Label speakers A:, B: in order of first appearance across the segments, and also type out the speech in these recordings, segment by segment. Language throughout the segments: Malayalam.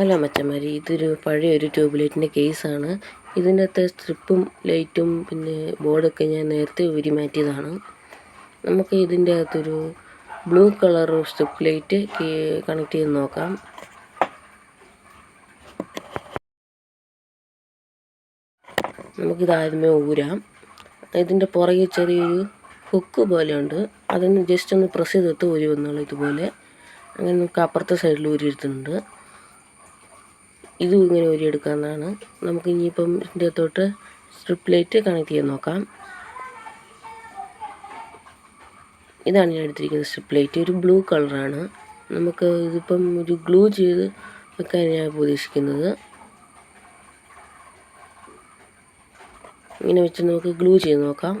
A: ഹലോ മച്ചന്മാരെ ഇതൊരു പഴയ ഒരു ട്യൂബ് ലൈറ്റിന്റെ കേസാണ്. ഇതിന്റെ അകത്തെ സ്ട്രിപ്പും ലൈറ്റും പിന്നെ ബോർഡൊക്കെ ഞാൻ നേരത്തെ ഊരി മാറ്റിയതാണ്. നമുക്ക് ഇതിന്റെ അകത്തൊരു blue colour strip light connect ചെയ്ത് നോക്കാം. നമുക്കിത് ആദ്യമേ ഊരാം. ഇതിന്റെ പുറകെ ചെറിയൊരു ഹുക്ക് പോലെയുണ്ട്. അതൊന്ന് ജസ്റ്റ് ഒന്ന് പ്രസ് ചെയ്തിട്ട് ഊരി വന്നോളൂ ഇതുപോലെ. അങ്ങനെ നമുക്ക് അപ്പുറത്തെ സൈഡിൽ ഊരി എടുത്തിട്ടുണ്ട് ഇതും ഇങ്ങനെ ഊരിയെടുക്കാവുന്നതാണ്. നമുക്ക് ഇനിയിപ്പം ഇതിന്റെ അകത്തോട്ട് സ്ട്രിപ്പ് ലൈറ്റ് കണക്ട് ചെയ്ത് നോക്കാം. ഇതാണ് ഞാൻ എടുത്തിരിക്കുന്നത് സ്ട്രിപ്പ് ലൈറ്റ് ഒരു ബ്ലൂ കളറാണ് നമുക്ക് ഇതിപ്പം ഒരു ഗ്ലൂ ചെയ്ത് വെക്കാൻ ഞാൻ ഉദ്ദേശിക്കുന്നത്. ഇങ്ങനെ വെച്ച് നമുക്ക് ഗ്ലൂ ചെയ്ത് നോക്കാം.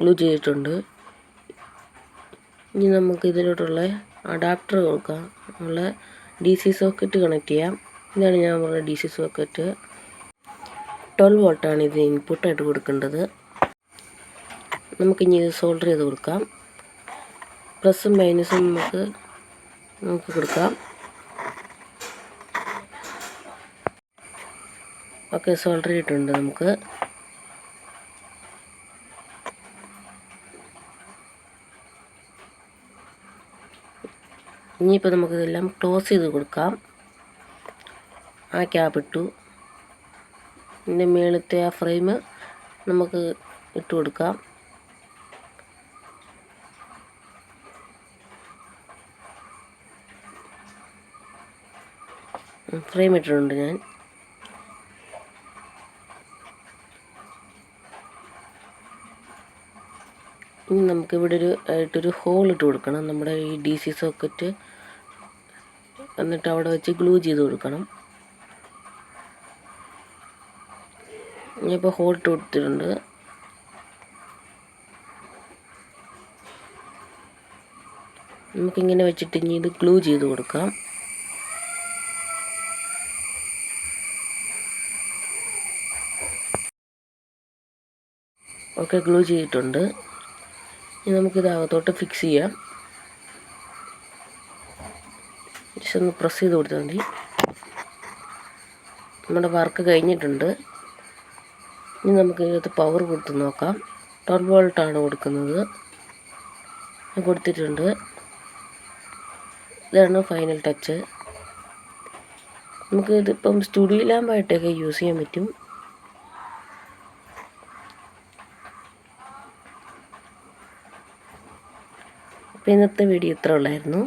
A: ഗ്ലൂ ചെയ്തിട്ടുണ്ട്. ഇനി നമുക്ക് ഇതിലോട്ടുള്ള അഡാപ്റ്റർ കൊടുക്കാം. ഉള്ള ഡി സി സോക്കറ്റ് കണക്ട് ചെയ്യാം. ഇതാണ് ഞാൻ പറഞ്ഞ ഡി സി സോക്കറ്റ് ട്വൽവ് വോൾട്ടാണ് ഇത് ഇൻപുട്ടായിട്ട് കൊടുക്കേണ്ടത്. നമുക്കിനി ഇത് സോൾഡർ ചെയ്ത് കൊടുക്കാം. പ്ലസും മൈനസും നമുക്ക് നമുക്ക് കൊടുക്കാം. ഓക്കെ സോൾഡർ ചെയ്തിട്ടുണ്ട് നമുക്ക്. ഇനിയിപ്പോൾ നമുക്കിതെല്ലാം ക്ലോസ് ചെയ്ത് കൊടുക്കാം. ആ ക്യാപ്പ് ഇട്ടു. പിന്നെ മേളത്തെ ആ ഫ്രെയിം നമുക്ക് ഇട്ട് കൊടുക്കാം. ഫ്രെയിം ഇട്ടിട്ടുണ്ട് ഞാൻ. ഇനി നമുക്ക് ഇവിടെ ഒരു ആയിട്ടൊരു ഹോൾ ഇട്ട് കൊടുക്കണം. നമ്മുടെ ഈ ഡി സി സോക്കറ്റ് എന്നിട്ട് അവിടെ വെച്ച് ഗ്ലൂ ചെയ്ത് കൊടുക്കണം. ഇനിയിപ്പോൾ ഹോൾ ഇട്ട് കൊടുത്തിട്ടുണ്ട്. നമുക്കിങ്ങനെ വെച്ചിട്ട് ഇനി ഇത് ഗ്ലൂ ചെയ്ത് കൊടുക്കാം. ഓക്കെ ഗ്ലൂ ചെയ്തിട്ടുണ്ട്. ഇനി നമുക്കിത് അകത്തോട്ട് ഫിക്സ് ചെയ്യാം. ജസ്റ്റ് ഒന്ന് പ്രസ് ചെയ്ത് കൊടുത്താൽ മതി. നമ്മുടെ വർക്ക് കഴിഞ്ഞിട്ടുണ്ട്. ഇനി നമുക്ക് ഇതിനകത്ത് പവർ കൊടുത്ത് നോക്കാം. ട്വൽവ് വോൾട്ടാണ് കൊടുക്കുന്നത്. കൊടുത്തിട്ടുണ്ട്. ഇതാണ് ഫൈനൽ ടച്ച് നമുക്ക് ഇതിപ്പം സ്റ്റുഡിയോ ലാമ്പായിട്ടൊക്കെ യൂസ് ചെയ്യാൻ പറ്റും. അപ്പോൾ ഇന്നത്തെ വീഡിയോ ഇത്ര ഉള്ളായിരുന്നു.